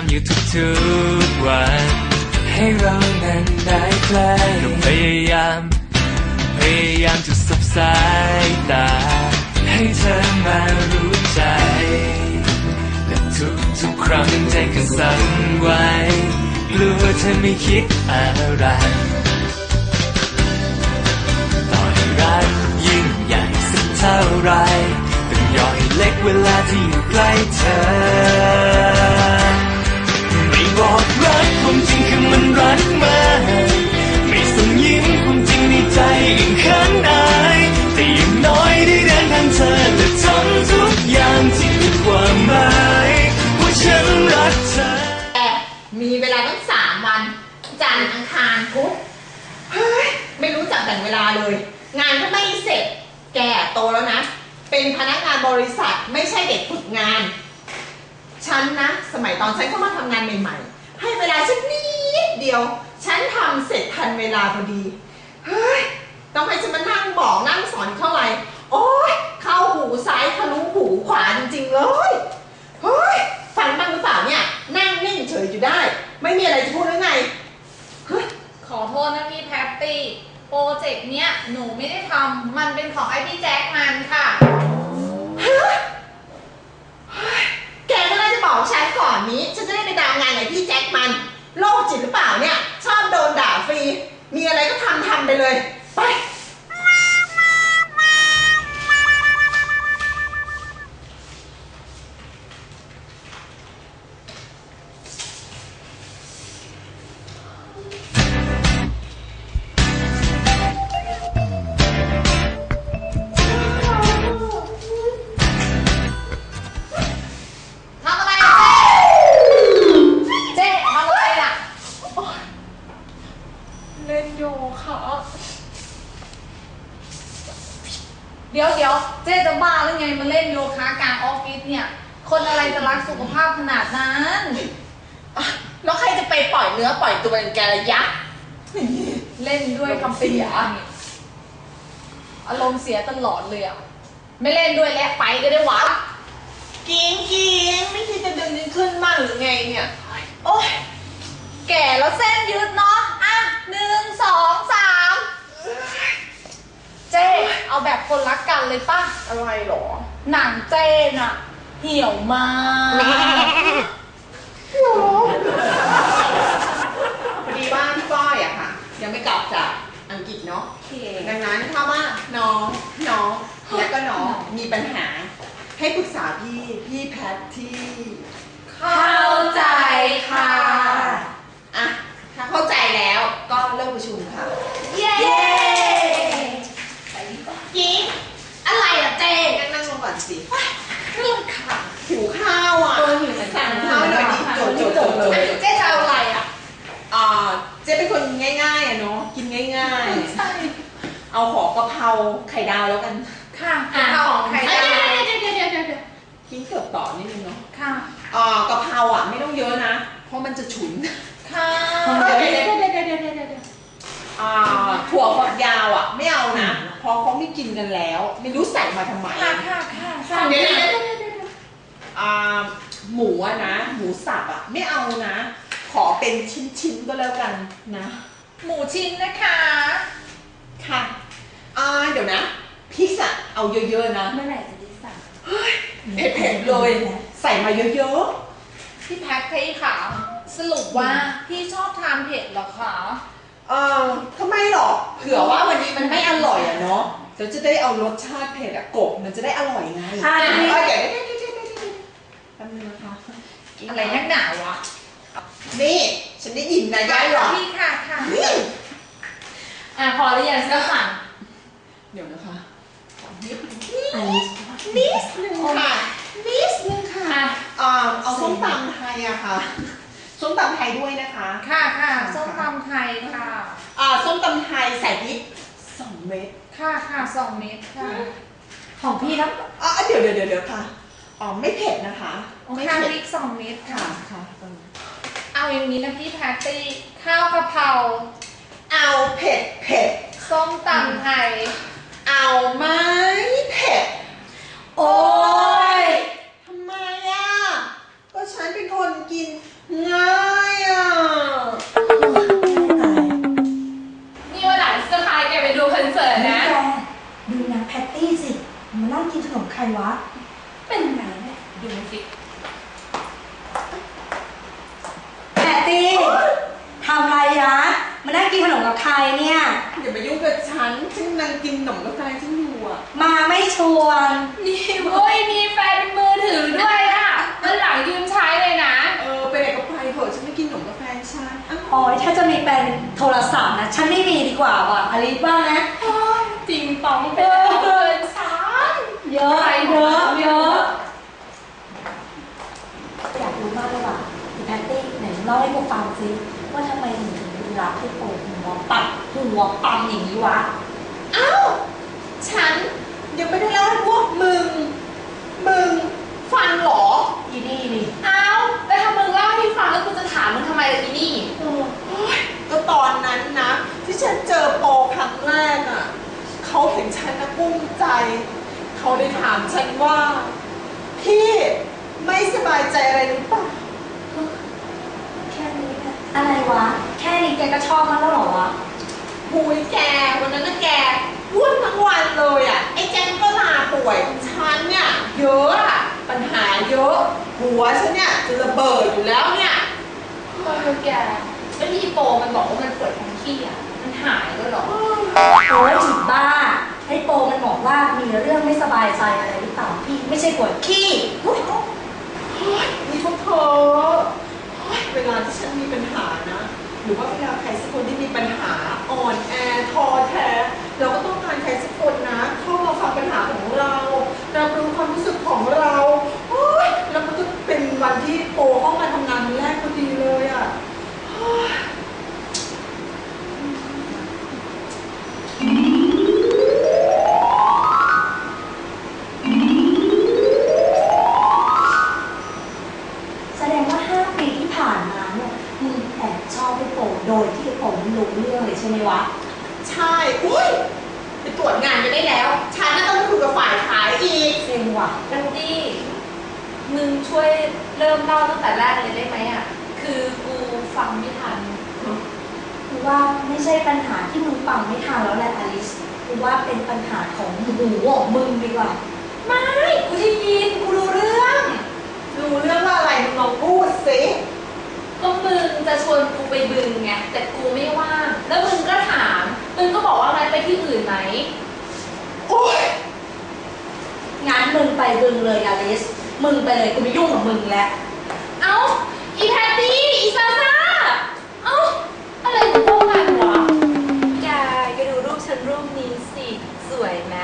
ายามอยู่ทุกๆวัน ให้เรานั้นได้ใกล้ก็พยายาม พยายามจะสบสายตา ให้เธอมารู้ใจแต่ทุกทุกๆครั้งใจก็สั่นไหวกลัวเธอไม่คิดอะไรต่อให้รักยิ่งใหญ่สักเท่าไรต้องยอมให้เล็กเวลาที่อยู่ใกล้เธอ กมากไม่ส่งยิ้มความจริงในใจยิ่งเขินอายแต่อย่างน้อยได้เดินทางเธอและทำทุกอย่างที่มีความหมายว่าฉันรักเธอแต่มีเวลาตั้งสามวัน จันทร์อังคารพุธเฮ้ยไม่รู้จักแบ่งเวลาเลย งานก็ไม่เสร็จ แกโตแล้วนะ เป็นพนักงานบริษัทไม่ใช่เด็กฝึกงาน ฉันนะ สมัยตอนฉันเข้ามาทำงานใหม่ ๆ ให้เวลาฉันนิด เดียว ฉันทำเสร็จทันเวลาพอดี เฮ้ย ต้องให้ฉันมานั่งบอกนั่งสอนเท่าไหร่ โอ๊ยเข้าหูซ้ายทะลุหูขวาจริงๆเลย เฮ้ย ฟังบ้างหรือเปล่าเนี่ย นั่งนิ่งเฉยอยู่ได้ ไม่มีอะไรจะพูดหรือไงเฮ้ยขอโทษนะพี่แพตตี้ โปรเจกต์เนี้ยหนูไม่ได้ทำ มันเป็นของไอพี่แจ็คมันค่ะฮะเฮ้ยแกก็น่าจะบอกฉันก่อนนี้ ฉันจะได้ไปตามงานกับพี่แจ็คมัน โรคจิตหรือเปล่าเนี่ย ชอบโดนด่าฟรี มีอะไรก็ทำทำไปเลย ไป เนื้อปล่อยตัวเป็นแกระยะ เล่นด้วยคำเป็นอย่างนี้อารมณ์เสียตลอดเลยอะไม่เล่นด้วยแล้วไปก็ได้วะกินกินไม่คิดจะดึงนิ้ขึ้นบ้างหรือไงเนี่ย โอ๊ยแก่แล้วเส้นยืดเนาะอะหนึ่งสองสามเจ๊เอาแบบคนรักกันเลยป่ะ อะไรหรอ หนังเจ๊น่ะ เหี่ยวมากพอดีว่าพี่ก้อยอะค่ะ ยังไม่กลับจากอังกฤษเนาะดังนั้นถ้าว่าน้องน้องและก็น้องมีปัญหา ให้ปรึกษาพี่ พี่แพทที่ เข้าใจค่ะอะ ถ้าเข้าใจแล้วก็เริ่มประชุมค่ะ เย้ กิ๊ก อะไรอะเจ๊ งั้นนั่งลงก่อนสิ ก็ลำขาด หิวข้าวอะ เออหิวเหมือนกัน สั่งข้าวหน่อยดิโจทย์โจทย์โจทย์เลย เจ๊จะเอาอะไรอะ อ่าเจ๊เป็นคนง่ายๆอะเนาะ กินง่าย ใช่ ๆ เอาขอกะเพราไข่ดาวแล้วกัน ค่ะเอาของใครเดี๋ได้ยวเดี๋ยวเดี๋ยวเดี๋ยวเดี๋ยวเดี๋ยวกินเกือบต่อนิดนึงเนาะค่ะอ่ากะเพราอะไม่ต้องเยอะนะ เพราะมันจะฉุน ค่ะเดี๋ยวเดี๋ยวเดี๋ยวเดี๋ยวเดี๋ยวเดี๋ยวเดี๋ยวอ่าถั่วฝักยาวอะไม่เอานะ เพราะเขาไม่กินกันแล้ว ไม่รู้ใส่มาทำไมค่ะค่ะค่ะเดี๋ยวเดี๋ยวเดี๋ยวเดี๋ยวเดี๋ยวอ่าหมูอะนะ หมูสับอะไม่เอานะ ขอเป็นชิ้นๆก็แล้วกันนะ หมูชิ้นนะคะ ค่ะอ่าเดี๋ยวนะพริกอะ เอาเยอะๆนะ เมื่อไหร่จะได้สั่งเผ็ดๆเลย ใส่มาเยอะพี่แพ็คพี่ค่ะ สรุปว่าพี่ชอบทานเผ็ดเหรอคะๆเอ่อทำไมหรอเผื่อว่าวันนี้มันไม่อร่อยอะเนาะเดี๋ยวจะได้เอารสชาติเผ็ดอะกบมันจะได้อร่อยไงใช่เออเดี๋ยวเดี๋ยวเดี๋ยวเดี๋ยวเดี๋ยวเดี๋ยวแป๊บนึงนะคะ อะไรนักหนาวะนี่ ฉันได้ยินนะยายหรอพี่ค่ะค่ะ นี่อะพอหรือยังก็สั่งเดี๋ยวนะคะ ขอนิดนิดนึงค่ะนิดนึงค่ะอะอ่าเอาส้มตำไทยอะค่ะส้มตำไทยด้วยนะคะ ค่ะค่ะส้มตำไทยค่ะอ่าส้มตำไทยใส่พริกสองเม็ดค่ะค่ะสองเม็ดค่ะ ของพี่ทั้งอะเดี๋ยวเดี๋ยวเดี๋ยวเดี๋ยวค่ะอ๋อไม่เผ็ดนะคะไม่ข้าวเผ็พดริกสองเม็ดค่ะค่ะค่ะเอาอย่างนี้นะพี่แพตตี้ข้าวกะเพราเอาเผ็ดเผ็ดส้มตำไทย กินขนมกับใครเนี่ย อย่ามายุ่งกับฉัน ฉันกำลังกินขนมกาแฟฉันอยู่อะมาไม่ชวน นี่เว้ยมีแฟนเป็นมือถือด้วยอะวันหลังยืมใช้เลยนะ เออไปไหนก็ไปเถอะฉันไม่กินขนมกาแฟฉันอ้าวอ๋อยถ้าจะมีเป็นโทรศัพท์นะ ฉันไม่มีดีกว่าว่ะอลิสว่านะ จริงปองเป็นเอาเกินสามเยอะใครเยอะเยเยอะอะอยากรู้มากเลยว่ะพี่แพตตี้ไหนเล่าให้กูฟังสิว่าทำไมถึงถึงรักให้โปะหัว ปัดหัวปั๊มอย่างนี้วะ อ้าว ฉันยังไม่ได้เล่าให้พวกมึง มึงฟังเหรอ อีนี่นี่เอาแล้วถ้ามึงเล่าให้ฟังแล้วกูจะถามมึงทำไมล่ะอีนี่เออก็ตอนนั้นนะ ที่ฉันเจอโปรครั้งแรกอะ เขาเห็นฉันนะกุ้มใจ เขาได้ถามฉันว่า พี่ไม่สบายใจอะไรหรือเปล่า แค่นี้นะอะไรวะ แค่นี้แกก็ชอบมันแล้วเหรอวะหุยแกวันนั้นนะแกวุ่นทั้งวันเลยอะไอ้แจงก็ลาป่วยฉันเนี่ยเยอะอะปัญหาเยอะ หัวฉันเนี่ยจะระเบิดอยู่แล้วเนี่ยเออแกแล้วที่โปมันบอกว่ามันปวดท้องที่อะมันหายแล้วเหรอโอ้ยจิบ้าให้โปมันบอกว่ามีเรื่องไม่สบายใจอะไรหรือเปล่าพี่ ไม่ใช่ปวดขี้อุ๊ย นี่พวกเธอเฮ้ยเวลาที่ฉันมีปัญหานะ ห ช่วยเริ่มเล่าตั้งแต่แรกเลยได้ไหมอะ คือกูฟังไม่ทันคือว่าไม่ใช่ปัญหาที่มึงฟังไม่ทันแล้วแหละอลิสคือว่าเป็นปัญหาของหูของมึงดีกว่า ไม่ กูได้ยิน กูรู้เรื่อง รู้เรื่องว่าอะไรมึงลองพูดสิก็มึงจะชวนกูไปบึงไง แต่กูไม่ว่าง แล้วมึงก็ถาม มึงก็บอกว่างั้นไปที่อื่นไหม โอ๊ยงั้นมึงไปบึงเลยอลิส มึงไปเลยกูไม่ยุ่งกับมึงแล้ว เอ้า อีแพตตี้ อีซาซาเอ้า อะไรของพวกมันวะแกแกดูรูปฉันรูปนี้สิ สวยไหม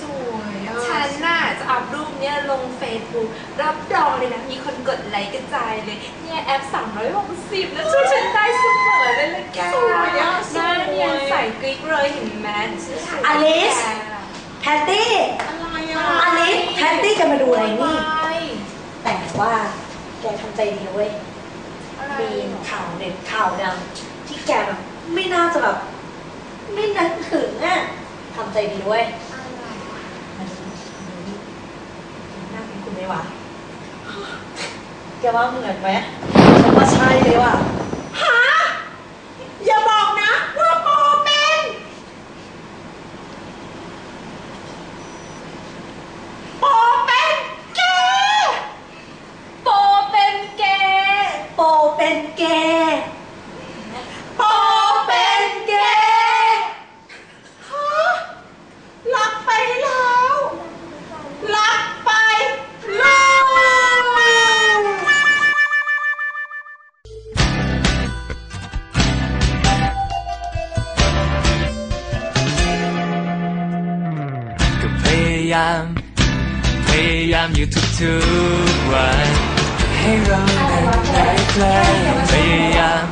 สวยอะฉันน่ะจะอัพรูปเนี้ยลงเฟซบุ๊กรับรองเลยนะ มีคนกดไลค์กระจายเลย เนี่ยแอป 360แล้วช่วยฉันได้เสมอเลยละแกสวยอะหน้าเนียนใส่กริ๊กเลยเห็นไหมฉันถ่ายอลิสแกแพตตี้ อะไรอะอลิสแพตตี้จะมาดูอะไรนี่อะไร แต่ว่าแกทำใจดีนะเว้ยอะไรมีข่าวเด็ดข่าวดังที่แกแบบไม่น่าจะแบบ ไม่นึกถึงอะทำใจดีเว้ยมันน่าเป็นคุณไหมวะแกว่าเหมือนไหมฉันว่าใช่เลยว่ะฮะายาม พยายามอยู่ทุกๆวัน ให้เรานั้นได้ใกล้พยายาม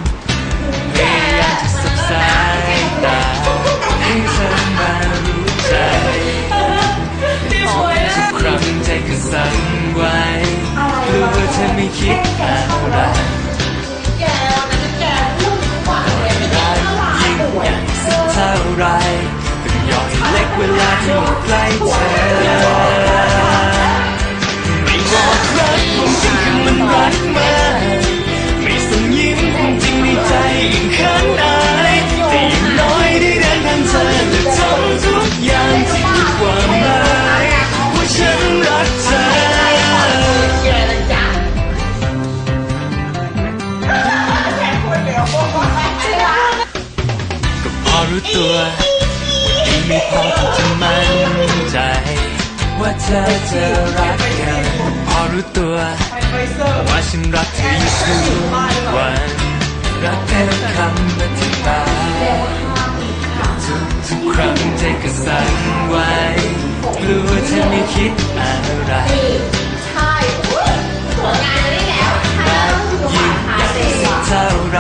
พยายามจะสับสายตาให้เธอมารู้ใจทุกครั้งใจก็สั่นไหวกลัวเธอไม่คิดอะไรแกวันนั้นแกพูดหวาดยิ่งใหญ่สักเท่าไรก็ยอมเล็กเวลาที่ อยู่ ว่เธอรักกันพอรู้ตัว ว่าฉันรักเธออยู่ทุกวัน รักแค่คำและที่ตาทุกทุกครั้งใจก็สั่นไหวรู้ว่าเธอไม่คิดอะไรใช่ตรวจงานได้แล้วถ้าต้องดูหาเท่าไร